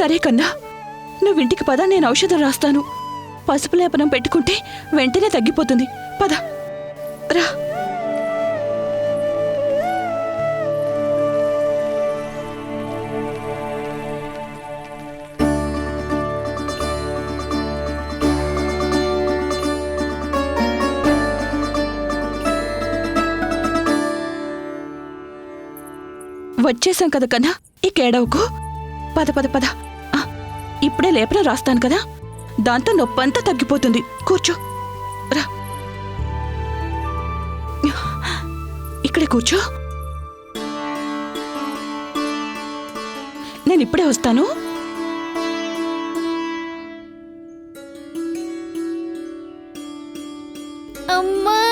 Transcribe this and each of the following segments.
సరే కన్నా నువ్వు ఇంటికి పద నేను ఔషధం రాస్తాను. పసుపు లేపనం పెట్టుకుంటే వెంటనే తగ్గిపోతుంది. పద. రా. వచ్చేసాం కదా కన్నా ఈ కేడవకు పద పద పద. ఆ, ఇప్పుడే లేపన రాస్తాను కదా? దాంతో నొప్పంతా తగ్గిపోతుంది. కూర్చో. రా. ఇక్కడే కూర్చో. నేను ఇప్పుడే వస్తాను. అమ్మా!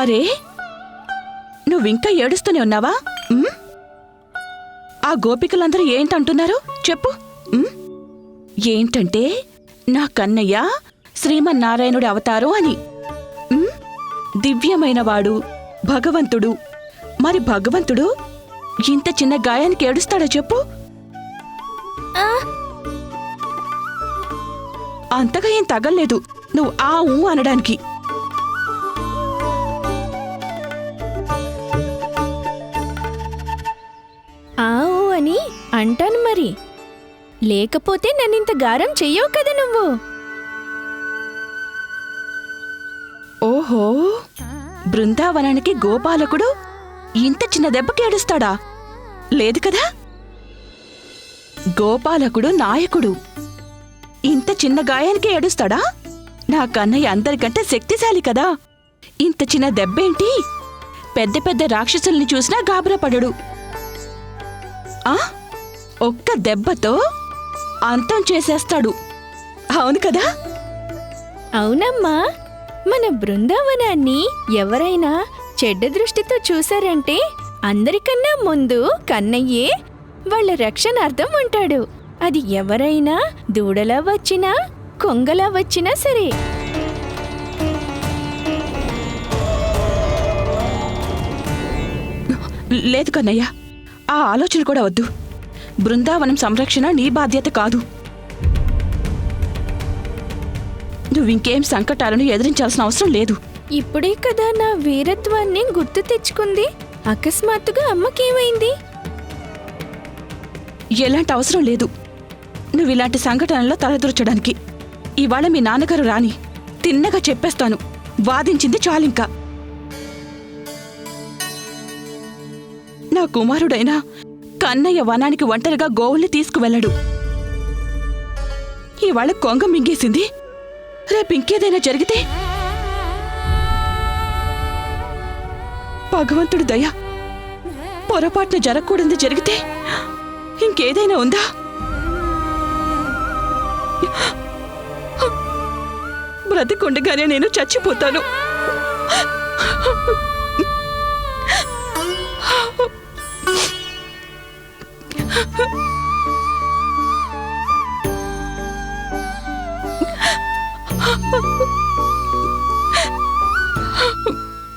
అరే నువ్వింకా ఏడుస్తూనే ఉన్నావా? ఆ గోపికలందరూ ఏంటంటున్నారు? చెప్పు? ఏంటంటే నా కన్నయ్య శ్రీమన్నారాయణుడి అవతారం అని? దివ్యమైనవాడు భగవంతుడు. మరి భగవంతుడు ఇంత చిన్న గాయానికి ఏడుస్తాడా చెప్పు. అంతగా ఏం తగల్లేదు. నువ్వు ఆ ఊ అనడానికి. అంటాను మరి. లేకపోతే నన్నింత గారం చెయ్యవు కదా నువ్వు. ఓహో బృందావనానికి గోపాలకుడు ఇంత చిన్న దెబ్బకి ఏడుస్తాడా? లేదు కదా? గోపాలకుడు నాయకుడు. ఇంత చిన్న గాయానికి ఏడుస్తాడా? నా కన్నయ్య అందరికంటే శక్తిశాలి కదా. ఇంత చిన్న దెబ్బేంటి? పెద్ద పెద్ద రాక్షసుల్ని చూసినా గాబరాపడడు. ఆ? ఒక్క దెబ్బతో అంతం చేసేస్తాడు. అవును కదా? అవునమ్మా. మన బృందావనాన్ని ఎవరైనా చెడ్డ దృష్టితో చూశారంటే అందరికన్నా ముందు కన్నయ్యే వాళ్ళ రక్షణార్థం ఉంటాడు. అది ఎవరైనా దూడలా వచ్చినా కొంగలా వచ్చినా సరే. లేదు కన్నయ్య. ఆ ఆలోచన కూడా వద్దు. బృందావనం సంరక్షణ నీ బాధ్యత కాదు. నువ్వింకేం సంకటాలను ఎదిరించాల్సిన అవసరం లేదు. ఇప్పుడే కదా నా వీరత్వాన్ని గుర్తు తెచ్చుకుంది. అకస్మాత్తుగా అమ్మకేమైంది? ఎలాంటి అవసరం లేదు. నువ్వు ఇలాంటి సంఘటనలో తలదూర్చడానికి. ఇవాళ మీ నాన్నగారు రాని తిన్నగా చెప్పేస్తాను. వాదించింది చాలింకా. నా కుమారుడైనా కన్నయ్య వనానికి ఒంటరిగా గోవుల్ని తీసుకువెళ్ళడు. ఇవాళ కొంగ మింగేసింది. రేపు ఇంకేదైనా జరిగితే? భగవంతుడు దయ పొరపాటున జరగకూడదు జరిగితే ఇంకేదైనా ఉందా? బ్రతికుండగానే నేను చచ్చిపోతాను.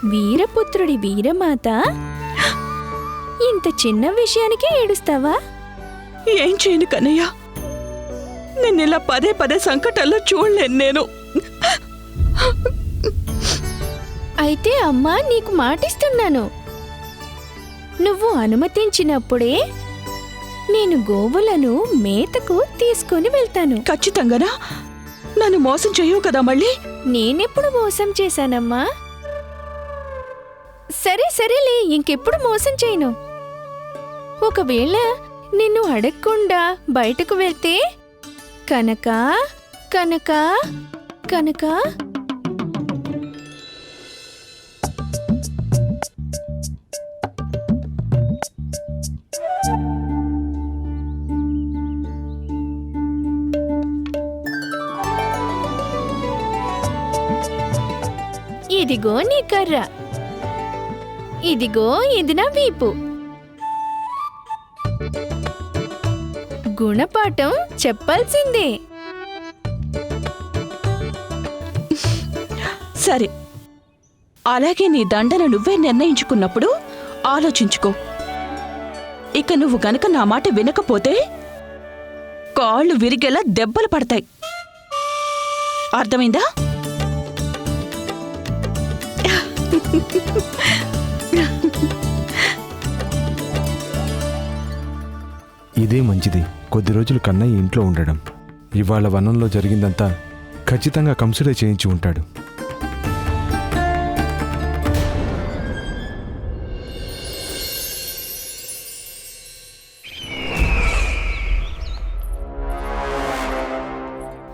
వీరపుత్రుడి వీరమాత? ఇంత చిన్న విషయానికి ఏడుస్తావా? ఏం చేయను కన్నయ్య. నేను ఇలా పదే పదే సంకటాల్లో చూడలేను నేను. అయితే అమ్మా నీకు మాటిస్తున్నాను. నువ్వు అనుమతించినప్పుడే నేను గోవులను మేతకు తీసుకొని వెళ్తాను. ఖచ్చితంగానా? నన్ను మోసం చేయవు కదా మళ్ళీ? నేనెప్పుడు మోసం చేశానమ్మా? సరే సరేలే ఇంకెప్పుడు మోసం చేయను. ఒకవేళ నిన్ను అడగకుండా బయటకు వెళ్తే కనక కనక కనక ఇదిగో నీ కర్ర. ఇదిగో ఇది నా వీపు. గుణపాఠం చెప్పాల్సిందే. సరే. అలాగే నీ దండన నువ్వే నిర్ణయించుకున్నప్పుడు ఆలోచించుకో. ఇక నువ్వు గనక నా మాట వినకపోతే కాళ్ళు విరిగేలా దెబ్బలు పడతాయి. అర్థమైందా? ఇదే మంచిది. కొద్ది రోజులు కన్నయ్య ఇంట్లో ఉండడం. ఇవాళ వనంలో జరిగిందంతా ఖచ్చితంగా కన్సిడర్ చేయించి ఉంటాడు.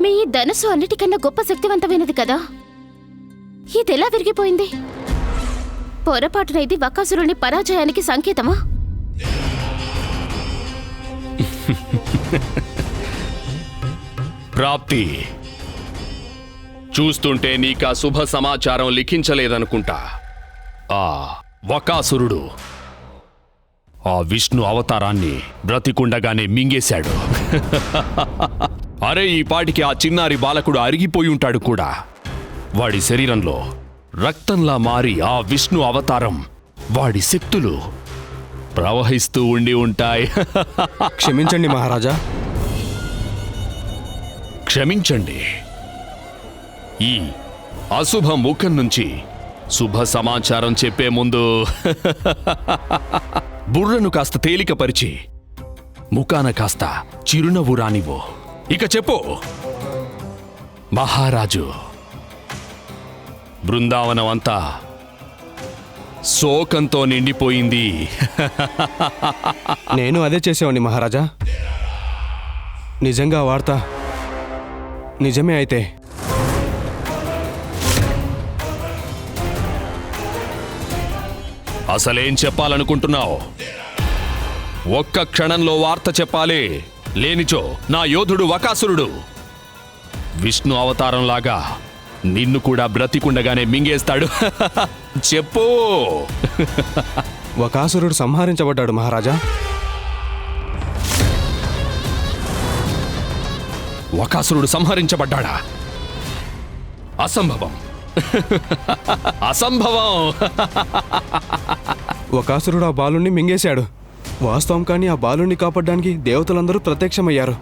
మీ ధనుసు అన్నిటికన్నా గొప్ప శక్తివంతమైనది కదా. ఇదెలా విరిగిపోయింది? పొరపాటున ఇది వకాసురుని పరాజయానికి సంకేతమా? ప్రాప్తి. చూస్తుంటే నీకా శుభ సమాచారం లిఖించలేదనుకుంటా. ఆ వకాసురుడు ఆ విష్ణు అవతారాన్ని బ్రతికుండగానే మింగేశాడు. అరే ఈ పాటికి ఆ చిన్నారి బాలకుడు అరిగిపోయి ఉంటాడు కూడా. వాడి శరీరంలో రక్తంలా మారి ఆ విష్ణు అవతారం. వాడి శక్తులు ప్రవహిస్తూ ఉండి ఉంటాయి. క్షమించండి మహారాజా. క్షమించండి. ఈ అశుభ ముఖం నుంచి శుభ సమాచారం చెప్పే ముందు బుర్రను కాస్త తేలికపరిచి ముఖాన కాస్త చిరునవ్వు రానివ్వు. ఇక చెప్పు. మహారాజు. బృందావనం అంతా శోకంతో నిండిపోయింది. నేను అదే చేసేవాడిని మహారాజా. నిజంగా వార్త నిజమే అయితే. అసలేం చెప్పాలనుకుంటున్నావు? ఒక్క క్షణంలో వార్త చెప్పాలి. లేనిచో నా యోధుడు వకాసురుడు. విష్ణు అవతారంలాగా నిన్ను కూడా బ్రతికుండగానే మింగేస్తాడు. చెప్పు. వకాసురుడు సంహరించబడ్డాడు మహారాజా. వకాసురుడు సంహరించబడ్డాడా? అసంభవం. అసంభవం. వకాసురుడు ఆ బాలుణ్ణి మింగేశాడు. వాస్తవం కానీ ఆ బాలుణ్ణి కాపాడడానికి దేవతలందరూ ప్రత్యక్షమయ్యారు.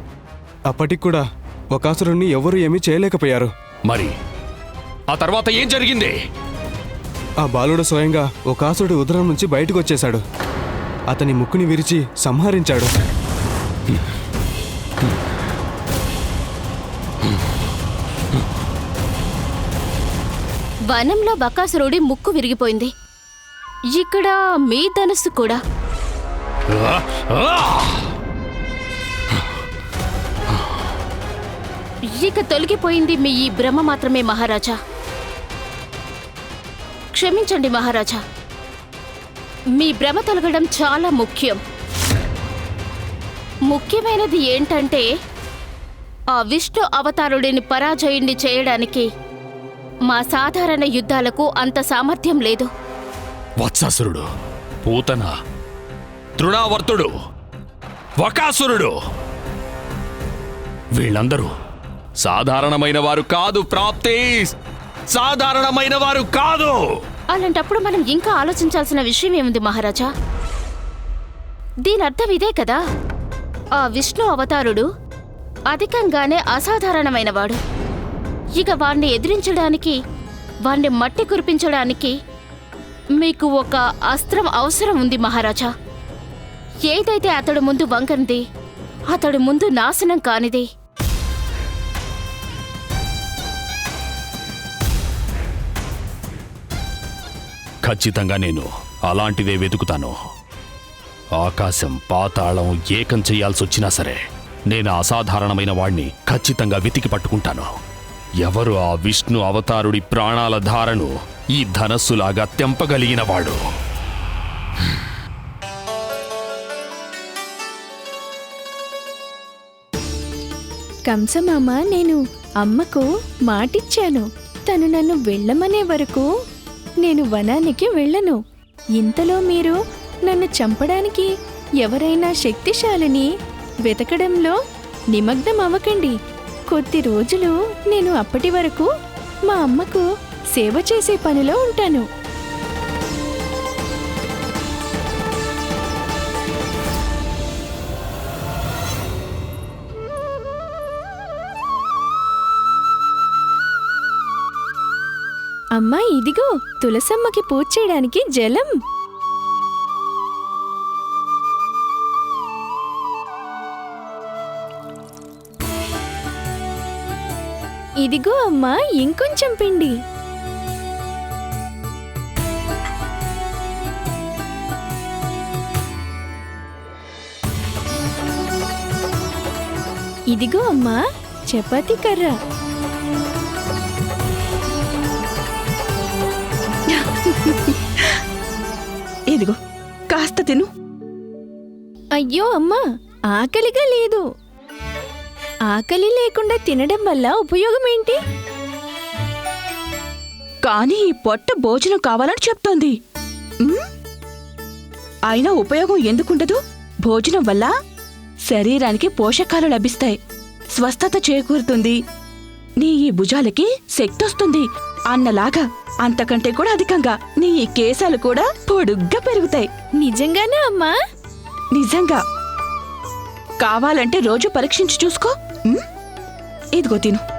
అప్పటికి కూడా వకాసురుణ్ణి ఎవరూ ఏమీ చేయలేకపోయారు. మరి ఆ తర్వాత ఏం జరిగింది? ఆ బాలుడు స్వయంగా వకాసురుడి ఉదరం నుంచి బయటకు వచ్చేశాడు అతని ముక్కుని విరిచి సంహరించాడు. వనంలో బకాసురుడి ముక్కు విరిగిపోయింది. ఇక్కడ మీ ధనుస్సు కూడా. ఇక తొలగిపోయింది మీ ఈ భ్రమ మాత్రమే మహారాజా. క్షమించండి మహారాజా. మీ భ్రమ తొలగడం చాలా ముఖ్యం. ముఖ్యమైనది ఏంటంటే ఆ విష్ణు అవతారుడిని పరాజయుణ్ణి చేయడానికి మా సాధారణ యుద్ధాలకు అంత సామర్థ్యం లేదు. వత్సాసురుడు పూతన తృణావర్తుడు వకాసురుడు. వీళ్ళందరూ సాధారణమైన వారు కాదు ప్రాప్తి సాధారణమైన వారు కాదు. అలాంటప్పుడు మనం ఇంకా ఆలోచించాల్సిన విషయం ఏముంది మహారాజా? దీని అర్థం ఇదే కదా? ఆ విష్ణు అవతారుడు అధికంగానే అసాధారణమైనవాడు. ఇక వాణ్ణి ఎదిరించడానికి వాణ్ణి మట్టి కురిపించడానికి మీకు ఒక అస్త్రం అవసరం ఉంది మహారాజా. ఏదైతే అతడు ముందు వంకనిది అతడు ముందు నాశనం కానిది ఖచ్చితంగా నేను అలాంటిదే వెతుకుతాను. ఆకాశం పాతాళం ఏకం చేయాల్సి వచ్చినా సరే నేను అసాధారణమైన వాణ్ణి ఖచ్చితంగా వెతికి పట్టుకుంటాను. ఎవరు ఆ విష్ణు అవతారుడి ప్రాణాల ధారను ఈ ధనస్సులాగా తెంపగలిగినవాడు కంసమామ నేను అమ్మకు మాటిచ్చాను. తను నన్ను వెళ్ళమనే వరకు నేను వనానికి వెళ్ళను. ఇంతలో మీరు నన్ను చంపడానికి ఎవరైనా శక్తిశాలిని వెతకడంలో నిమగ్నం అవ్వకండి. కొద్ది రోజులు నేను అప్పటి వరకు మా అమ్మకు సేవ చేసే పనిలో ఉంటాను. అమ్మా ఇదిగో తులసమ్మకి పూజ చేయడానికి జలం. ఇదిగో అమ్మా ఇంకొంచెం పిండి. ఇదిగో అమ్మా చపాతీ కర్ర. ఇదిగో కాస్త తిను. అయ్యో అమ్మా ఆకలిగా లేదు. ఆకలి లేకుండా తినడం వల్ల ఉపయోగం ఏంటి? కానీ ఈ పొట్ట భోజనం కావాలని చెప్తోంది? అయినా ఉపయోగం ఎందుకుండదు? భోజనం వల్ల శరీరానికి పోషకాలు లభిస్తాయి. స్వస్థత చేకూరుతుంది. నీ ఈ భుజాలకి శక్తి వస్తుంది. అన్నలాగా అంతకంటే కూడా అధికంగా నీ కేశాలు కూడా పొడుగ్గా పెరుగుతాయి. నిజంగానా అమ్మా? నిజంగా. కావాలంటే రోజు పరీక్షించి చూసుకో? ఇదిగో తిను.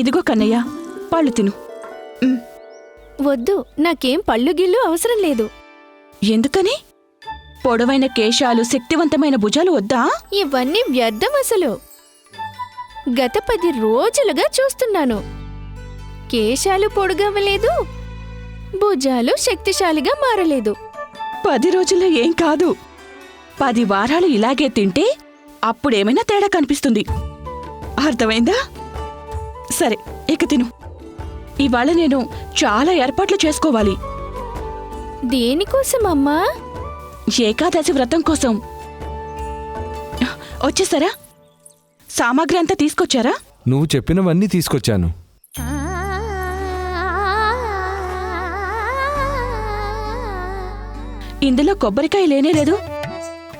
ఇదిగో కన్నయ్య పళ్ళు తిను. వద్దు నాకేం పళ్ళు గిల్లు అవసరం లేదు. ఎందుకని? పొడవైన కేశాలు శక్తివంతమైన భుజాలు వద్దా? ఇవన్నీ వ్యర్థం అసలు. గత పది రోజులుగా చూస్తున్నాను. కేశాలు పొడుగవ్వలేదు భుజాలు శక్తిశాలిగా మారలేదు. పది రోజుల్లో ఏం కాదు. పది వారాలు ఇలాగే తింటే అప్పుడేమైనా తేడా కనిపిస్తుంది. అర్థమైందా? సరే ఇక తిను. ఇవాళ నేను చాలా ఏర్పాట్లు చేసుకోవాలి. దేనికోసం అమ్మా? ఏకాదశి వ్రతం కోసం. వచ్చేసారా? సామాగ్రి అంతా తీసుకొచ్చారా? నువ్వు చెప్పినవన్నీ తీసుకొచ్చాను. ఇందులో కొబ్బరికాయ లేనే లేదు.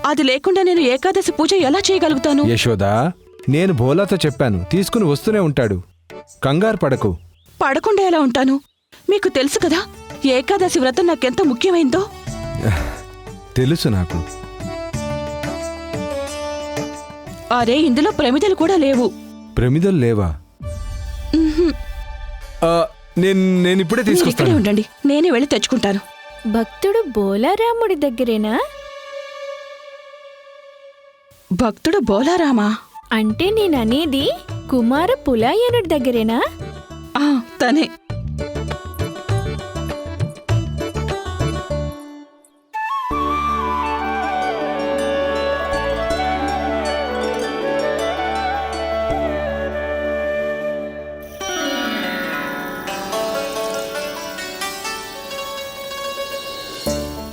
అది లేకుండా నేను ఏకాదశి పూజ ఎలా చేయగలుగుతాను? యశోదా నేను భోలాతో చెప్పాను తీసుకుని వస్తూనే ఉంటాడు. కంగారు పడకు. పడకుండా ఎలా ఉంటాను? మీకు తెలుసు కదా ఏకాదశి వ్రతం నాకెంత ముఖ్యమైందో? తెలుసు నాకు. అరే ఇందులో ప్రమిదలు కూడా లేవు. ప్రమిదలు లేవా? ఆ, నేను నేను ఇప్పుడే మీరు ఇక్కడే తీసుకొస్తాను ఉండండి నేనే వెళ్ళి తెచ్చుకుంటాను. భక్తుడు బోలారాముడి దగ్గరేనా? భక్తుడు బోలారామా? అంటే నేననేది కుమార పులాయనుడి దగ్గరేనా ఆ తనే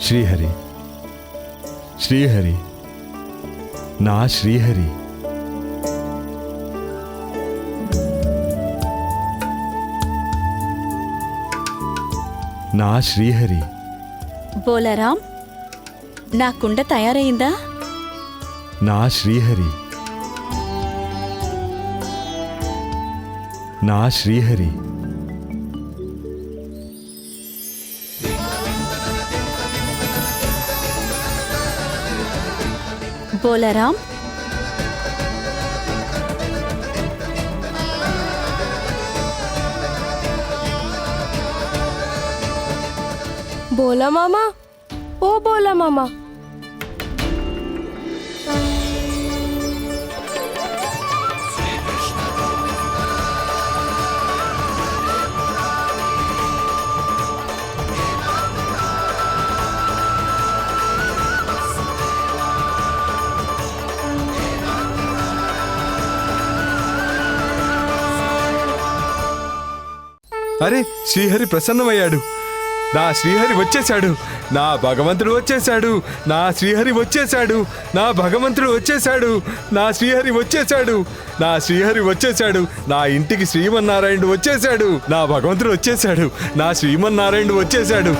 శ్రీహరి శ్రీహరి నా శ్రీహరి నా శ్రీహరి. బోలారాం నా కుండ తయారైందా? నా శ్రీహరి. నా శ్రీహరి. బోలారాం బోలా మామా? ఓ బోలా మామా. అరే శ్రీహరి ప్రసన్నమయ్యాడు. నా శ్రీహరి వచ్చేశాడు నా భగవంతుడు వచ్చేశాడు నా శ్రీహరి వచ్చేశాడు నా భగవంతుడు వచ్చేశాడు నా శ్రీహరి వచ్చేశాడు నా శ్రీహరి వచ్చేశాడు నా ఇంటికి శ్రీమన్నారాయణుడు వచ్చేశాడు నా భగవంతుడు వచ్చేశాడు నా శ్రీమన్నారాయణుడు వచ్చేశాడు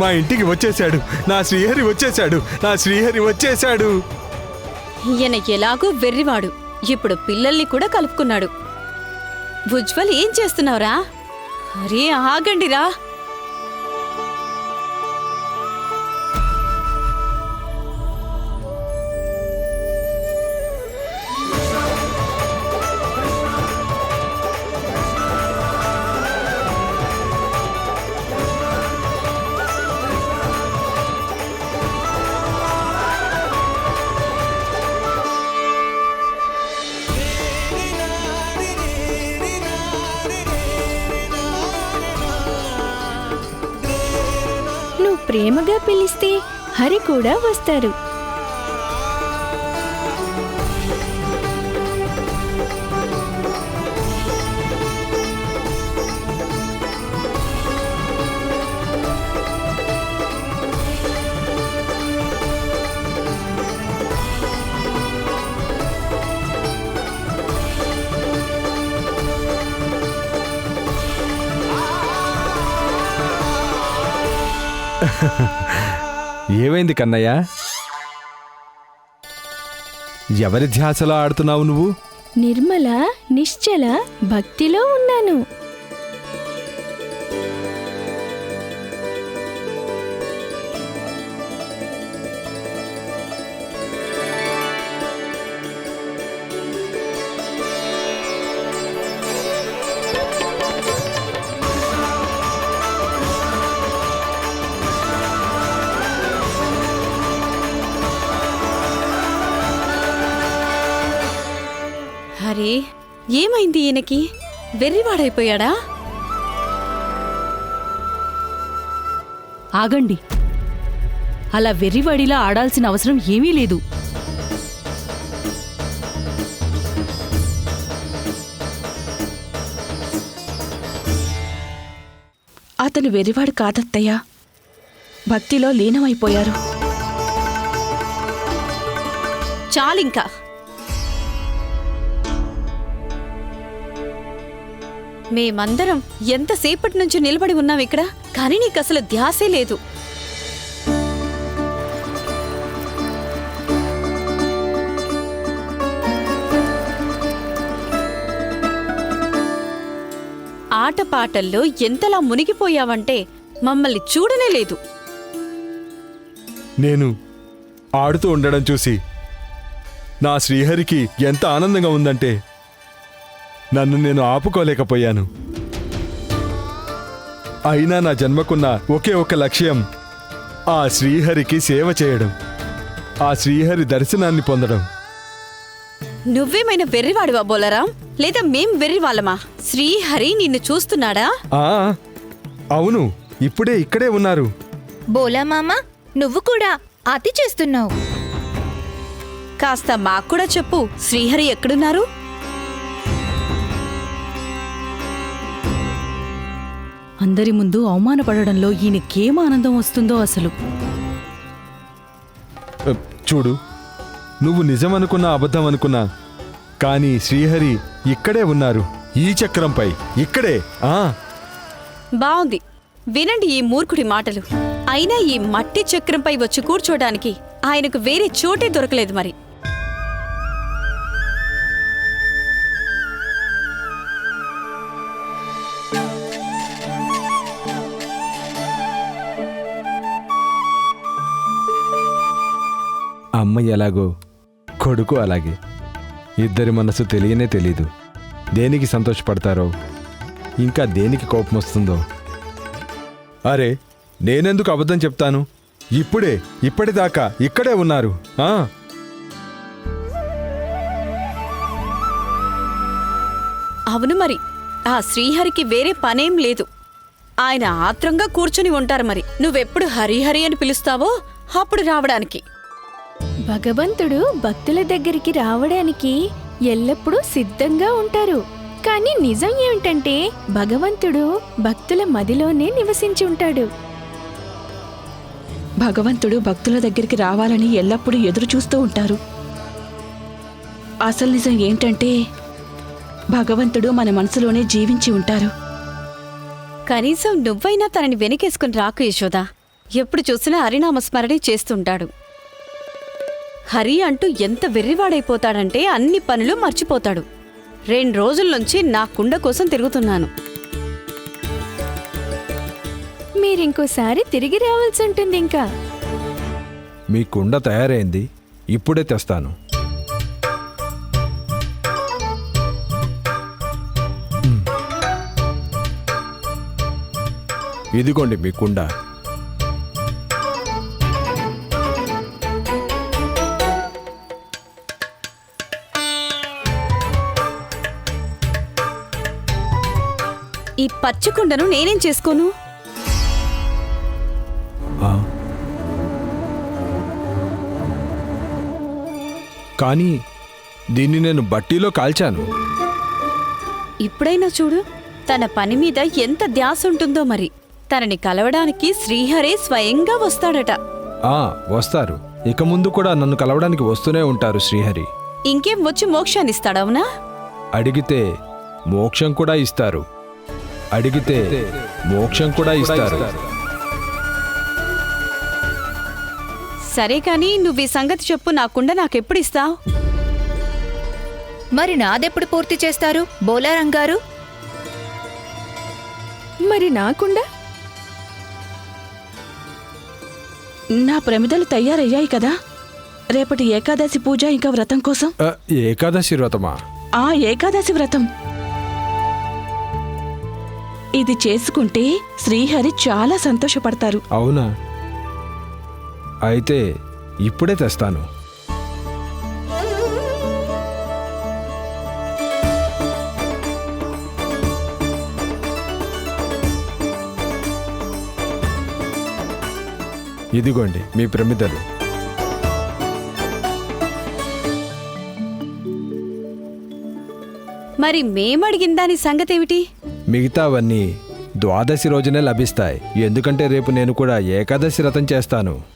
మా ఇంటికి వచ్చేశాడు నా శ్రీహరి వచ్చేశాడు నా శ్రీహరి వచ్చేశాడు ఈయన ఎలాగో వెర్రివాడు ఇప్పుడు పిల్లల్ని కూడా కలుపుకున్నాడు. ఉజ్వల్ ఏం చేస్తున్నావురా? అరే ఆగండిరా. కూడా వస్తారు. ఏమైంది కన్నయ్య? ఎవరి ధ్యాసలో ఆడుతున్నావు నువ్వు? నిర్మల నిశ్చల భక్తిలో ఉన్నాను. ఏమైంది ఈయనకి? వెర్రివాడైపోయాడా? ఆగండి. అలా వెర్రివాడిలా ఆడాల్సిన అవసరం ఏమీ లేదు. అతను వెరివాడు కాదత్తయ్యా. భక్తిలో లీనమైపోయారు. చాలింకా. మేమందరం ఎంతసేపటి నుంచి నిలబడి ఉన్నాం ఇక్కడ? కానీ నీకు అసలు ధ్యాసే లేదు. ఆటపాటల్లో ఎంతలా మునిగిపోయావంటే మమ్మల్ని చూడనే లేదు. నేను ఆడుతూ ఉండడం చూసి నా శ్రీహరికి ఎంత ఆనందంగా ఉందంటే నన్ను నేను ఆపుకోలేకపోయాను. అయినా నా జన్మకున్న ఒకే ఒక లక్ష్యం ఆ శ్రీహరికి సేవ చేయడం ఆ శ్రీహరి దర్శనాన్ని పొందడం. నువ్వేమైనా వెర్రివాడివా బోలరాం? లేదా మేం వెర్రివాళ్ళమా? శ్రీహరి నిన్ను చూస్తున్నాడా? ఆ అవును ఇప్పుడే ఇక్కడే ఉన్నారు. బోలా మామ నువ్వు కూడా అతి చేస్తున్నావు. కాస్త మాకు కూడా చెప్పు శ్రీహరి ఎక్కడున్నారు? అందరి ముందు అవమానపడడంలో ఈయనకేం ఆనందం వస్తుందో అసలు? చూడు నువ్వు నిజమనుకున్నా అబద్ధం అనుకున్నా కానీ శ్రీహరి ఇక్కడే ఉన్నారు ఈ చక్రంపై ఇక్కడే ఆ? బావుంది. వినండి ఈ మూర్ఖుడి మాటలు. అయినా ఈ మట్టి చక్రంపై వచ్చి కూర్చోడానికి ఆయనకు వేరే చోటే దొరకలేదు మరి. అమ్మ ఎలాగో కొడుకు అలాగే. ఇద్దరి మనసు తెలియనే తెలీదు. దేనికి సంతోషపడతారో ఇంకా దేనికి కోపం వస్తుందో అరే నేనెందుకు అబద్ధం చెప్తాను? ఇప్పుడే ఇప్పటిదాకా ఇక్కడే ఉన్నారు. ఆ? అవును మరి. ఆ శ్రీహరికి వేరే పనేం లేదు. ఆయన ఆత్రంగా కూర్చుని ఉంటారు మరి. నువ్వెప్పుడు హరిహరి అని పిలుస్తావో అప్పుడు రావడానికి. భగవంతుడు భక్తుల దగ్గరికి రావడానికి ఎల్లప్పుడూ సిద్ధంగా ఉంటారు. కానీ నిజం ఏమిటంటే భగవంతుడు భక్తుల మదిలోనే నివసించి ఉంటాడు. భగవంతుడు భక్తుల దగ్గరికి రావాలని ఎల్లప్పుడూ ఎదురు చూస్తూ ఉంటారు. అసలు నిజం ఏంటంటే భగవంతుడు మన మనసులోనే జీవించి ఉంటారు. కనీసం నువ్వైనా తనని వెనకేసుకుని రాకు యశోదా. ఎప్పుడు చూసినా హరినామస్మరణే చేస్తుంటాడు. హరి అంటూ ఎంత వెర్రివాడైపోతాడంటే అన్ని పనులు మర్చిపోతాడు. రెండు రోజుల నుంచి నా కుండ కోసం తిరుగుతున్నాను. మీరింకోసారి తిరిగి రావాల్సి ఉంటుంది ఇంకా. మీ కుండ తయారైంది. ఇప్పుడే తెస్తాను. ఇదిగోండి మీ కుండ. ఈ పచ్చి కుండను నేనేం చేసుకోను. కానీ దీన్ని నేను బట్టీలో కాల్చాను. ఇప్పుడైనా చూడు తన పని మీద ఎంత ధ్యాస ఉంటుందో మరి. తనని కలవడానికి శ్రీహరే స్వయంగా వస్తాడట. ఆ వస్తారు. ఇక ముందు కూడా నన్ను కలవడానికి వస్తూనే ఉంటారు శ్రీహరి. ఇంకేం వచ్చి మోక్షాన్నిస్తాడవునా అడిగితే మోక్షం కూడా ఇస్తారు. అడిగితే మోక్షం కూడా ఇస్తారు. సరే కాని నువ్వు ఈ సంగతి చెప్పు నాకుండా నాకెప్పుడు ఇస్తావు? మరి నాదెప్పుడు పూర్తి చేస్తారు బోలారంగారు మరి నాకుండా నా ప్రమిదలు తయారయ్యాయి కదా. రేపటి ఏకాదశి పూజ ఇంకా వ్రతం కోసం? ఏకాదశి వ్రతమా? ఆ ఏకాదశి వ్రతం. ఇది చేసుకుంటే శ్రీహరి చాలా సంతోషపడతారు. అవునా? అయితే ఇప్పుడే తెస్తాను. ఇదిగోండి మీ ప్రమిదలు. మరి మేమడిగిన దాని సంగతేమిటి? మిగతావన్నీ ద్వాదశి రోజునే లభిస్తాయి. ఎందుకంటే రేపు నేను కూడా ఏకాదశి రథం చేస్తాను.